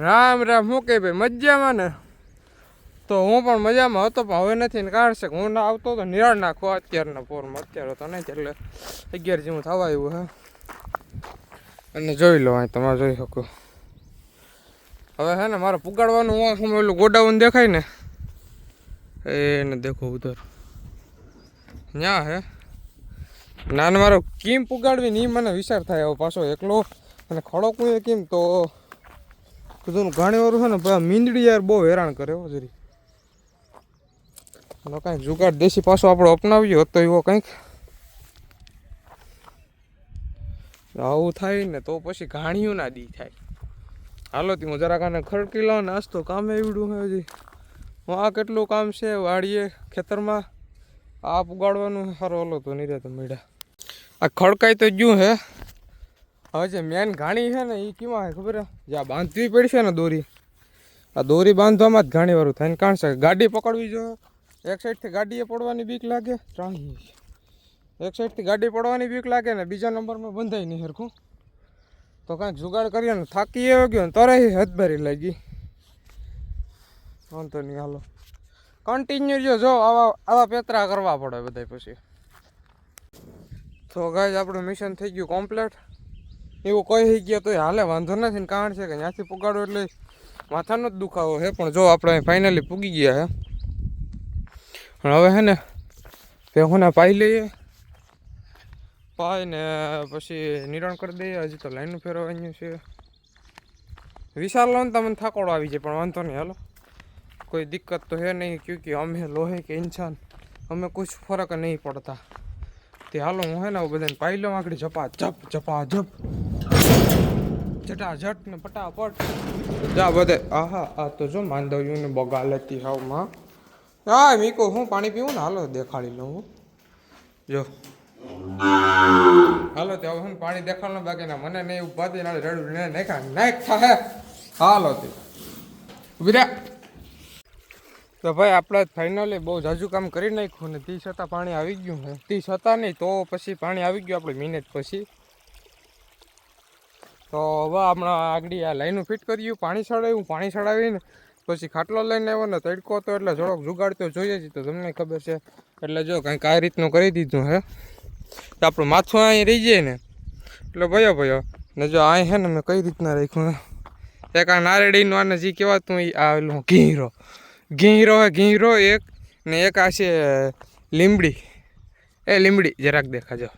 રામ રામ, હું કે ભાઈ, મજામાં ને? તો હું પણ મજામાં હતો, પણ હવે નથી ને કારણ છે કે હું ના આવતો તો નિરાળ નાખો અત્યારના પોરમાં. અત્યારે તો નહીં એટલે અગિયાર જેવું થવા આવ્યું હે. અને જોઈ લો અહીં તમે જોઈ શકો. હવે હે ને મારે પુગાડવાનું હું આખું ઓલું ગોડાઉન દેખાય ને? એને દેખો ઉધર. ન્યા હે. ના મારો કેમ પુગાડવી ને એ મને વિચાર થાય હવે પાછો એકલો. અને ખડો કોઈ કેમ તો કીધું ઘણી વાર છે ને મીંદડી યાર બહુ હેરાન કરે હો જરી. નો કાંઈક જુગાડ દેશી પાછો આપણે અપનાવ્યો હોત એવો કંઈક. આવું થાય ને તો પછી ઘાણિયું ના દી થાય. હાલો તી, હું જરાક આને ખડકી લાવ ને આજ કામે એવડું હે હજી. હું આ કેટલું કામ છે, વાડીએ, ખેતરમાં? આ ઉગાડવાનું સારો હાલો તો નહીં રહેતો મેળા આ ખડકાઈ તો ગયું હે. હવે મેન ઘાણી છે ને એ કેમાં હે ખબર જ્યાં બાંધવી પડશે ને દોરી, આ દોરી બાંધવામાં જ ઘાણી વાળું થાય કારણ છે ગાડી પકડવી જો, એક સાઈડથી ગાડીએ પડવાની બીક લાગે ત્રાહી એક સાઈડથી ગાડી પડવાની બીક લાગે ને, બીજા નંબરમાં બંધાય નહીં સરખું તો કાંઈક જુગાડ કરીએ ને, થાકી એવો ગયો ને તરે હદભરી લાગી. વાંધો નહીં, હાલો. કન્ટિન્યુ જો આવા આવા પેતરા કરવા પડે બધા પછી. તો ગાય આપણું મિશન થઈ ગયું કમ્પ્લીટ એવું કહી ગયો તો હાલે, વાંધો નથી ને કારણ છે કે ત્યાંથી પુગાડો એટલે માથાનો જ દુખાવો છે. પણ જો આપણે ફાઇનલી પૂગી ગયા હે. પણ હવે છે ને ભેહોના પાઈ લઈએ. પાઈ ને પછી નિરણ કરી દઈએ. હજી તો લાઈન ફેરવવાનું છે. વિશાલ લો ને તમને થાકોડો આવી જાય, પણ વાંધો નહીં, હાલો. કોઈ દિક્કત તો હે નહીં, ક્યું કે અમે લોહે કે ઇન્સાન અમે કુછ ફરક નહીં પડતા. તે હાલો હું હે ને બધાને પાઈ લઉં આંકડી જપા જપ જપા જપ જટા ઝટ ને પટાપટ જા બધે. આહા, આ તો જો માંદવ્યું ને બગાલતી હાવમાં હા મીકો, હું પાણી પીવું ને? હાલો, દેખાડી લઉં હું. જો. હાલો, તે હવે હું પાણી દેખાડવાનું બાકી ના મને નહીં, ઊભા થઈ નાળે રડું ને નાખા નાખ થાય હાલો, તે. ઊભી તો ભાઈ, આપણે ફાઇનલી બહુ જાજુ કામ કરી નાખ્યું ને, તી છતાં પાણી આવી ગયું ને તી છતાં નહીં, તો પછી પાણી આવી ગયું, આપણે મિનિટ પછી. તો હવે હમણાં આગળ આ લાઈનું ફિટ કર્યું પાણી ચડાવ્યું પાણી ચડાવીને પછી ખાટલો લઈને આવ્યો ને તડકો હતો એટલે થોડોક જુગાડતો જોઈએ જ તો તમને ખબર છે. એટલે જો કંઈક આ રીતનું કરી દીધું હે. તો આપણું માથું અહીં રહી જાય ને. એટલે ભયો ભયો. ને જો અહીં છે ને મેં કઈ રીતના રાખ્યું હે. એક આ નારેડીનું આને જે કહેવાતું એ આ પેલું ઘીરો. ઘીરો હે, ઘીરો એક ને એક આ છે લીમડી એ લીમડી જરાક દેખાજો.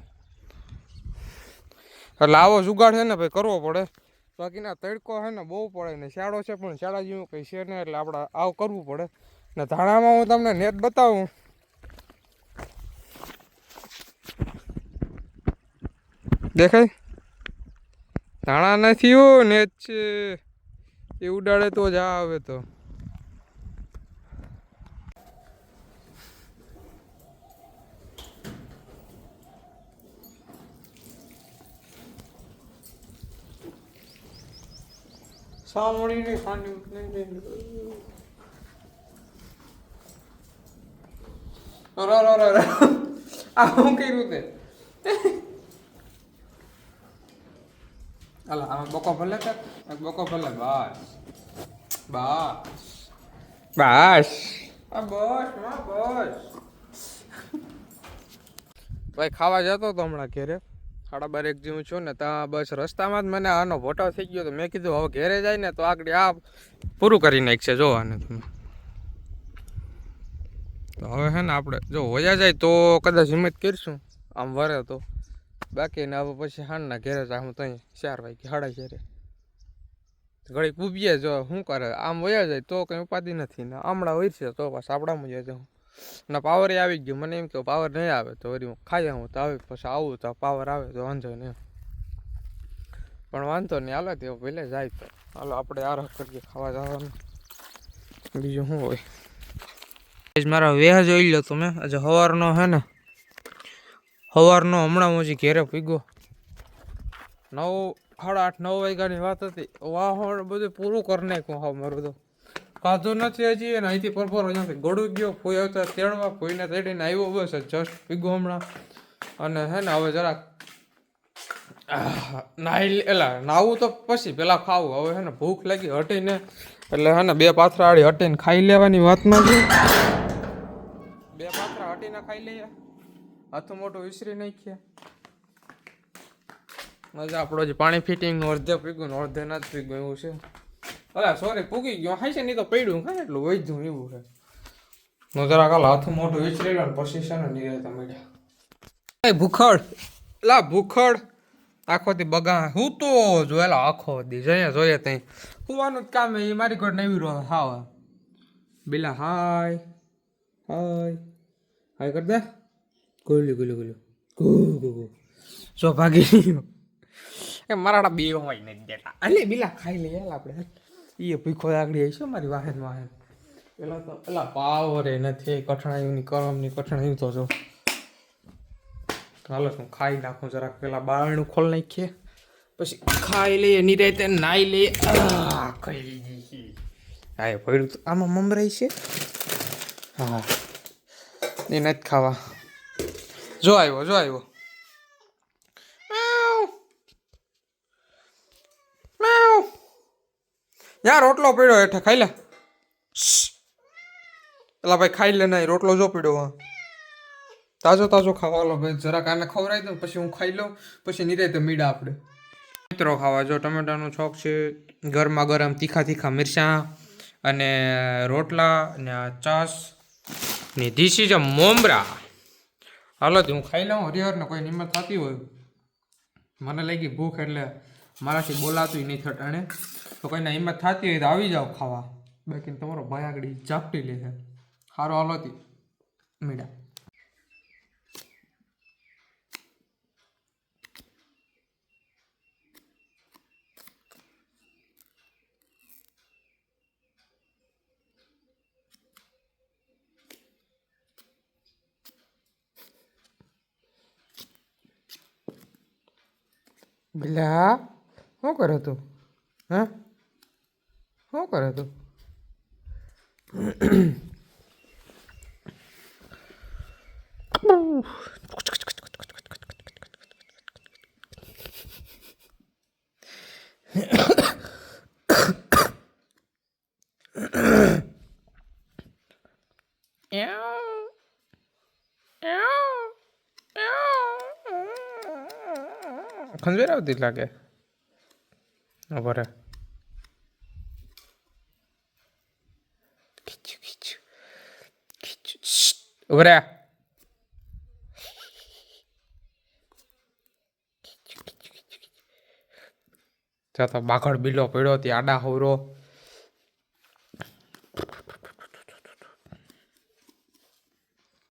એટલે આવો જુગાડ છે ને ભાઈ, કરવો પડે. બાકીના તડકો છે ને બહુ પડે ને શાળો છે પણ શાળા જેવું કંઈ છે ને એટલે આપણે આવું કરવું પડે. ને ધાણામાં હું તમને નેટ બતાવું. દેખાય? ધાણા નથી નેટ છે. એ ઉડાડે તો જ આવે તો. સાંભળીને ખાંડી આ હું કર્યું તે? અલા આમાં બકો ભલે કર બકો ભલે બસ. બસ. બસ. આ બસ બસ. ભાઈ ખાવા જતો તો હમણાં ઘેરે? સાડા બાર એક જેવું છું ને ત્યાં બસ રસ્તામાં જ મને આનો ફોટો થઈ ગયો તો મેં કીધું હવે ઘેરે જાય ને તો આગળ આ પૂરું કરી નાખશે, જો આને તમે તો હવે હે ને આપણે, જો હોયા જાય તો કદાચ હિંમત કરીશું, આમ વરે તો. બાકી ને હવે પછી હાણના ઘેરે જાય હું ત્યાં ચાર વાગે સાડા ચારે ઘડી ઉભીએ જો શું કરે, આમ વયા જાય તો કંઈ ઉપાધિ નથી ને. હમણાં હોય છે તો પાછા આપણામાં જ જાઉં ને પાવર આવી ગયું. મને એમ કે પાવર નહીં આવે તો વળી હું ખાઈ હું તો આવે, પછી આવું તો પાવર આવે, તો વાંધો નહીં પણ વાંધો નહીં, હાલો તેઓ પહેલે જાય તો. હાલો, આપણે આરહ કરીએ, ખાવા જવાનું. બીજું શું હોય? મારા વેહ જોઈ લો તમે આજે સવારનો હે ને સવારનો હમણાં હું હજી ઘેરે પીગો નવ, સાડા આઠ, નવ વાગ્યાની વાત હતી. વાહ બધું પૂરું કરી નાખ્યું હા, મારું તો. ખાધું નથી હજી, અને અહીંથી પરફોર અહીંયાથી ગળું ગયો. કોઈ આવતા તેડવા કોઈને તેડીને આવ્યો બસ જસ્ટ પીગો હમણાં. અને હે ને હવે જરાક નાહી એટલે નાવું તો પછી પેલા ખાવું. હવે હે ને ભૂખ લાગી હટીને, એટલે હે ને બે પાથરા આડી હટીને ખાઈ લેવાની વાતમાં છે. બે પાથરા હટીને ખાઈ લઈએ. હાથું મોટું વિસરી નાખીએ. મજા, આપણો જે પાણી ફિટિંગનું અડધે પીગું ને અડધે જ પીગું એવું છે. અલા સોરી પૂગી ગયો. હાઈ છે નહીં તો પડ્યું. કાંઈ એટલું વૈધું એવું છે. હું જરા કાલ હાથ મોટું વિસરી લો ને પછી છે ને ભૂખડ. લા ભૂખડ. બગા હું તો જોયેલા આખો દી જોઈએ જોઈએ તઈ. હુવાનું જ કામ એ. મારી કોડ નવી રહો હા બિલા હાય હાય. હાય કર દે. ગુલ્યું ગુલ્યું ગોલું ગુ ગુ ગુ. ભાગી એ મરાડા બે હોય નથી દેતા અલે બિલા ખાઈ લઈએ આપણે. એ ભીખો આગળ આવી છે મારી વાહન વાહન પેલા તો પેલા પાવર નથી કઠણાયુની કરમની કઠણાયું તો જો. હાલો, હું ખાઈ નાખું જરાક. પેલા બારણું ખોલ નાખીએ. પછી ખાઈ લઈએ, નિરાયતે નાઈ લઈએ. ખાઈ હા એ ભર્યું તો આમાં મમરાઈ છે? હા. એ નથી ખાવા. જો આવ્યો જો આવ્યો. યાર રોટલો પડ્યો હેઠે, ખાઈ લે. પેલા ભાઈ ખાઈ લે નહીં રોટલો જો પડ્યો હા તાજો તાજો ખાવા ભાઈ, જરાક આને ખવડાવી દઉં, પછી હું ખાઈ લઉં, પછી નિરાયતે મીડા આપણે મિત્રો ખાવા, જો ટમેટાનું છોક છે, ગરમા ગરમ તીખા તીખા મિરચાં અને રોટલા ને આ ચાસ ને ધીસ ઇઝ અ મોમરા. હાલો તો હું ખાઈ લઉં, હરિહરને કોઈ નિમત થતી હોય. મને લાગી ભૂખ એટલે મારાથી બોલાતું નહીં થટાણે તો કોઈને હિંમત થતી હોય તો આવી જાઓ ખાવા. બાકી તમારો ભાઈ આગળ ઝાપટી લે છે. સારો હાલો તી. મીડા. બિલા શું કરે તું? હા? શું કરે તું? ખંજવેર આવતી લાગે. બરે ખીચું ખીચું ખીચું ઉભરે ત્યાં તો બાઘડ બિલો પડ્યો ત્યાં આડા હવરો